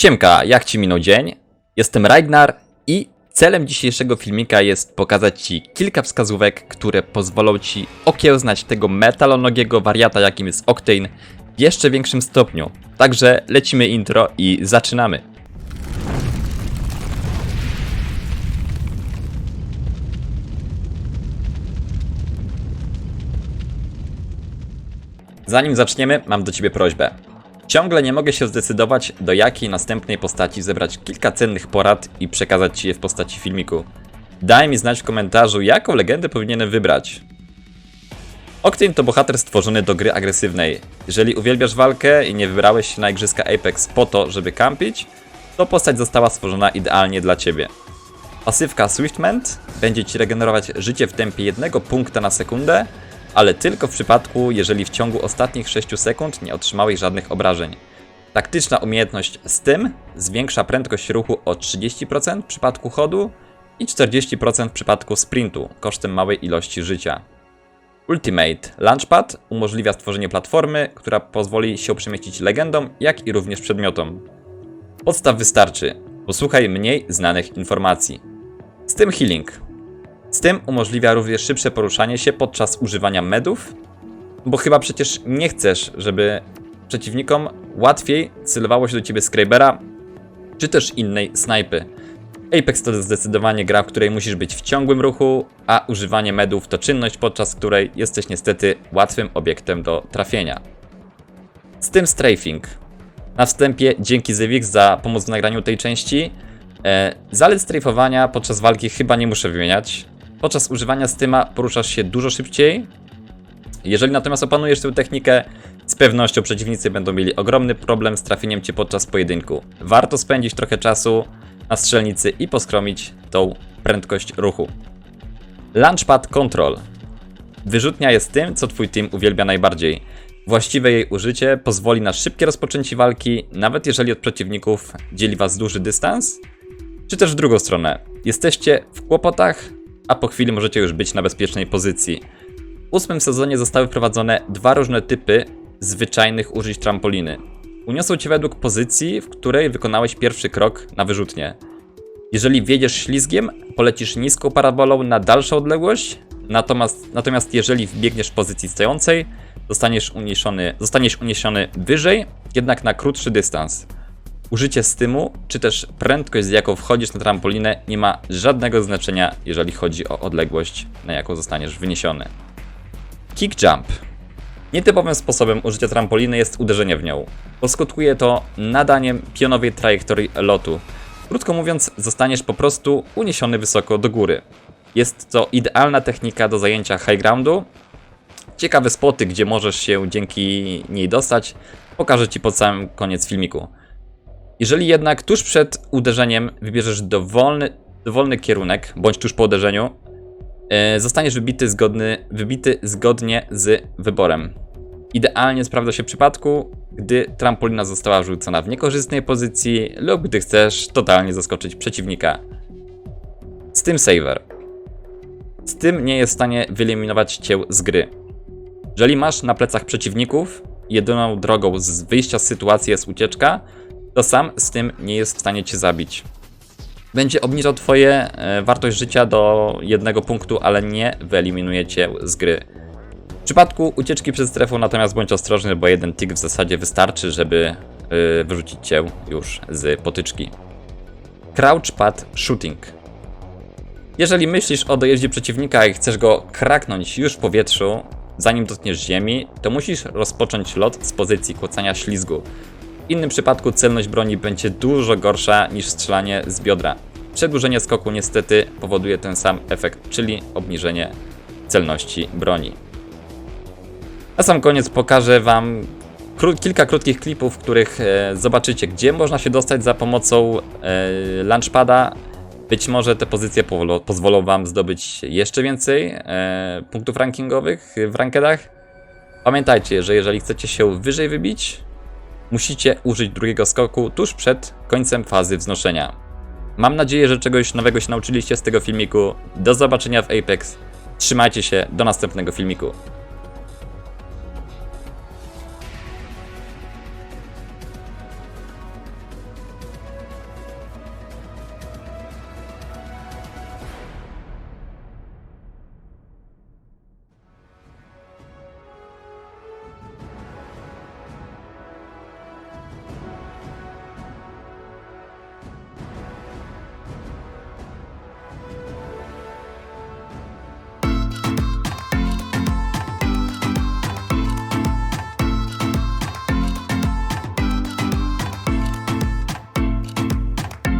Siemka, jak Ci minął dzień? Jestem Ragnar i celem dzisiejszego filmika jest pokazać Ci kilka wskazówek, które pozwolą Ci okiełznać tego metalonogiego wariata, jakim jest Octane w jeszcze większym stopniu. Także lecimy intro i zaczynamy. Zanim zaczniemy, mam do Ciebie prośbę. Ciągle nie mogę się zdecydować, do jakiej następnej postaci zebrać kilka cennych porad i przekazać Ci je w postaci filmiku. Daj mi znać w komentarzu, jaką legendę powinienem wybrać. Octane to bohater stworzony do gry agresywnej. Jeżeli uwielbiasz walkę i nie wybrałeś się na igrzyska Apex po to, żeby kampić, to postać została stworzona idealnie dla Ciebie. Pasywka Swiftment będzie Ci regenerować życie w tempie jednego punkta na sekundę, ale tylko w przypadku, jeżeli w ciągu ostatnich 6 sekund nie otrzymałeś żadnych obrażeń. Taktyczna umiejętność z tym zwiększa prędkość ruchu o 30% w przypadku chodu i 40% w przypadku sprintu kosztem małej ilości życia. Ultimate Launchpad umożliwia stworzenie platformy, która pozwoli się przemieścić legendom, jak i również przedmiotom. Podstaw wystarczy. Posłuchaj mniej znanych informacji. Z tym healing. Z tym umożliwia również szybsze poruszanie się podczas używania medów, bo chyba przecież nie chcesz, żeby przeciwnikom łatwiej celowało się do ciebie Skrybera, czy też innej snajpy. Apex to zdecydowanie gra, w której musisz być w ciągłym ruchu, a używanie medów to czynność, podczas której jesteś niestety łatwym obiektem do trafienia. Z tym strafing. Na wstępie dzięki Zywix za pomoc w nagraniu tej części. E, zalet strajfowania podczas walki chyba nie muszę wymieniać. Podczas używania styma poruszasz się dużo szybciej. Jeżeli natomiast opanujesz tę technikę, z pewnością przeciwnicy będą mieli ogromny problem z trafieniem cię podczas pojedynku. Warto spędzić trochę czasu na strzelnicy i poskromić tą prędkość ruchu. Launchpad Control. Wyrzutnia jest tym, co twój team uwielbia najbardziej. Właściwe jej użycie pozwoli na szybkie rozpoczęcie walki, nawet jeżeli od przeciwników dzieli was duży dystans, czy też w drugą stronę. Jesteście w kłopotach, a po chwili możecie już być na bezpiecznej pozycji. W ósmym sezonie zostały wprowadzone dwa różne typy zwyczajnych użyć trampoliny. Uniosą cię według pozycji, w której wykonałeś pierwszy krok na wyrzutnie. Jeżeli wjedziesz ślizgiem, polecisz niską parabolą na dalszą odległość, natomiast, natomiast jeżeli wbiegniesz w pozycji stojącej, zostaniesz uniesiony, zostaniesz uniesiony wyżej, jednak na krótszy dystans. Użycie stymu, czy też prędkość, z jaką wchodzisz na trampolinę, nie ma żadnego znaczenia, jeżeli chodzi o odległość, na jaką zostaniesz wyniesiony. Kick jump. Nietypowym sposobem użycia trampoliny jest uderzenie w nią. Poskutkuje to nadaniem pionowej trajektorii lotu. Krótko mówiąc, zostaniesz po prostu uniesiony wysoko do góry. Jest to idealna technika do zajęcia high groundu. Ciekawe spoty, gdzie możesz się dzięki niej dostać, pokażę Ci pod samym koniec filmiku. Jeżeli jednak tuż przed uderzeniem wybierzesz dowolny, dowolny kierunek, bądź tuż po uderzeniu, e, zostaniesz wybity, zgodny, wybity zgodnie z wyborem. Idealnie sprawdza się w przypadku, gdy trampolina została rzucona w niekorzystnej pozycji lub gdy chcesz totalnie zaskoczyć przeciwnika. Z tym saver. Z tym nie jest w stanie wyeliminować cię z gry. Jeżeli masz na plecach przeciwników, jedyną drogą z wyjścia z sytuacji jest ucieczka, to sam z tym nie jest w stanie cię zabić. Będzie obniżał twoje e, wartość życia do jednego punktu, ale nie wyeliminuje cię z gry. W przypadku ucieczki przed strefą natomiast bądź ostrożny, bo jeden tick w zasadzie wystarczy, żeby e, wyrzucić cię już z potyczki. Crouch pad shooting. Jeżeli myślisz o dojeździe przeciwnika i chcesz go kraknąć już w powietrzu, zanim dotkniesz ziemi, to musisz rozpocząć lot z pozycji kłócania ślizgu. W innym przypadku celność broni będzie dużo gorsza niż strzelanie z biodra. Przedłużenie skoku niestety powoduje ten sam efekt, czyli obniżenie celności broni. Na sam koniec pokażę Wam kró- kilka krótkich klipów, w których e, zobaczycie, gdzie można się dostać za pomocą e, launchpada. Być może te pozycje pozwolą Wam zdobyć jeszcze więcej e, punktów rankingowych w rankedach. Pamiętajcie, że jeżeli chcecie się wyżej wybić, musicie użyć drugiego skoku tuż przed końcem fazy wznoszenia. Mam nadzieję, że czegoś nowego się nauczyliście z tego filmiku. Do zobaczenia w Apex. Trzymajcie się, do następnego filmiku.